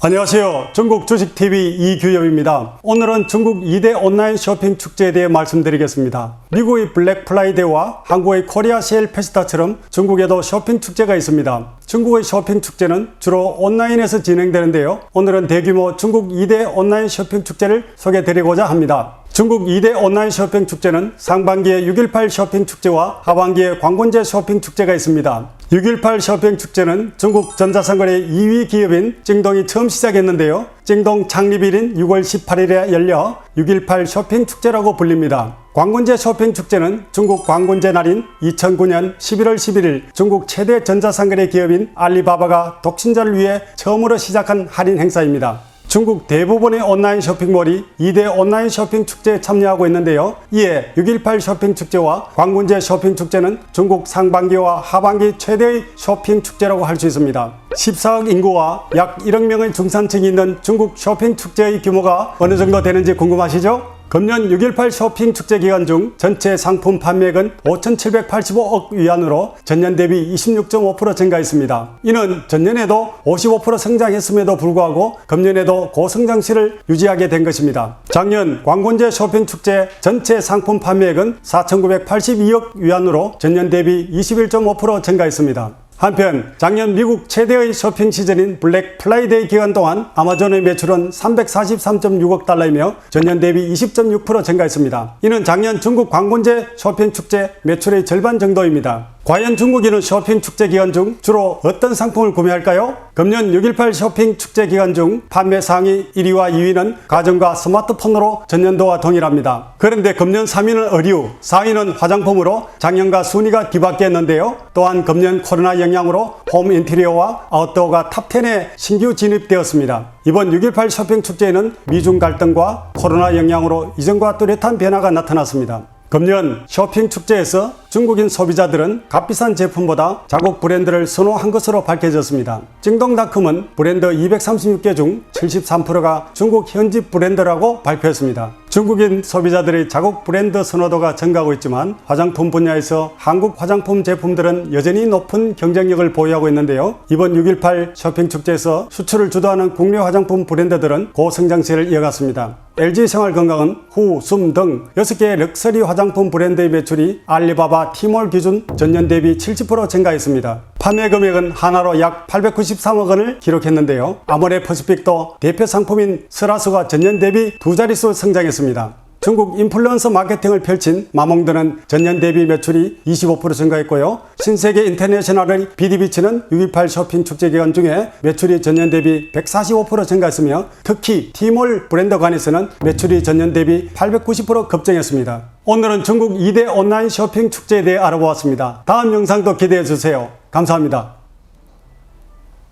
안녕하세요. 중국 주식TV 이규엽입니다. 오늘은 중국 2대 온라인 쇼핑 축제에 대해 말씀드리겠습니다. 미국의 블랙 프라이데이와 한국의 코리아 세일 페스타처럼 중국에도 쇼핑 축제가 있습니다. 중국의 쇼핑 축제는 주로 온라인에서 진행되는데요. 오늘은 대규모 중국 2대 온라인 쇼핑 축제를 소개드리고자 합니다. 중국 2대 온라인 쇼핑 축제는 상반기에 6.18 쇼핑 축제와 하반기에 광군제 쇼핑 축제가 있습니다. 6.18 쇼핑 축제는 중국 전자상거래 2위 기업인 찡동이 처음 시작했는데요. 찡동 창립일인 6월 18일에 열려 6.18 쇼핑 축제라고 불립니다. 광군제 쇼핑 축제는 중국 광군제 날인 2009년 11월 11일 중국 최대 전자상거래 기업인 알리바바가 독신자를 위해 처음으로 시작한 할인 행사입니다. 중국 대부분의 온라인 쇼핑몰이 2대 온라인 쇼핑 축제에 참여하고 있는데요. 이에 6.18 쇼핑 축제와 광군제 쇼핑 축제는 중국 상반기와 하반기 최대의 쇼핑 축제라고 할 수 있습니다. 14억 인구와 약 1억 명의 중산층이 있는 중국 쇼핑 축제의 규모가 어느 정도 되는지 궁금하시죠? 금년 6.18 쇼핑 축제 기간 중 전체 상품 판매액은 5,785억 위안으로 전년 대비 26.5% 증가했습니다. 이는 전년에도 55% 성장했음에도 불구하고 금년에도 고성장세를 유지하게 된 것입니다. 작년 광군제 쇼핑 축제 전체 상품 판매액은 4,982억 위안으로 전년 대비 21.5% 증가했습니다. 한편 작년 미국 최대의 쇼핑 시즌인 블랙 플라이데이 기간 동안 아마존의 매출은 343.6억 달러이며 전년 대비 20.6% 증가했습니다. 이는 작년 중국 광군제 쇼핑 축제 매출의 절반 정도입니다. 과연 중국인은 쇼핑 축제 기간 중 주로 어떤 상품을 구매할까요? 금년 6.18 쇼핑 축제 기간 중 판매 상위 1위와 2위는 가전과 스마트폰으로 전년도와 동일합니다. 그런데 금년 3위는 의류, 4위는 화장품으로 작년과 순위가 뒤바뀌었는데요. 또한 금년 코로나 영향으로 홈 인테리어와 아웃도어가 탑10에 신규 진입되었습니다. 이번 6.18 쇼핑 축제에는 미중 갈등과 코로나 영향으로 이전과 뚜렷한 변화가 나타났습니다. 금년 쇼핑 축제에서 중국인 소비자들은 값비싼 제품보다 자국 브랜드를 선호한 것으로 밝혀졌습니다. 찡동닷컴은 브랜드 236개 중 73%가 중국 현지 브랜드라고 발표했습니다. 중국인 소비자들의 자국 브랜드 선호도가 증가하고 있지만 화장품 분야에서 한국 화장품 제품들은 여전히 높은 경쟁력을 보유하고 있는데요. 이번 6.18 쇼핑 축제에서 수출을 주도하는 국내 화장품 브랜드들은 고성장세를 이어갔습니다. LG 생활건강은 후, 숨 등 6개의 럭셔리 화장품 브랜드의 매출이 알리바바 티몰 기준 전년 대비 70% 증가했습니다. 판매 금액은 하나로 약 893억 원을 기록했는데요. 아모레 퍼시픽도 대표 상품인 스라스가 전년 대비 두 자릿수 성장했습니다. 중국 인플루언서 마케팅을 펼친 마몽드는 전년 대비 매출이 25% 증가했고요. 신세계 인터내셔널의 비디비치는 6.18 쇼핑 축제 기간 중에 매출이 전년 대비 145% 증가했으며 특히 티몰 브랜드관에서는 매출이 전년 대비 890% 급증했습니다. 오늘은 중국 2대 온라인 쇼핑 축제에 대해 알아보았습니다. 다음 영상도 기대해 주세요. 감사합니다.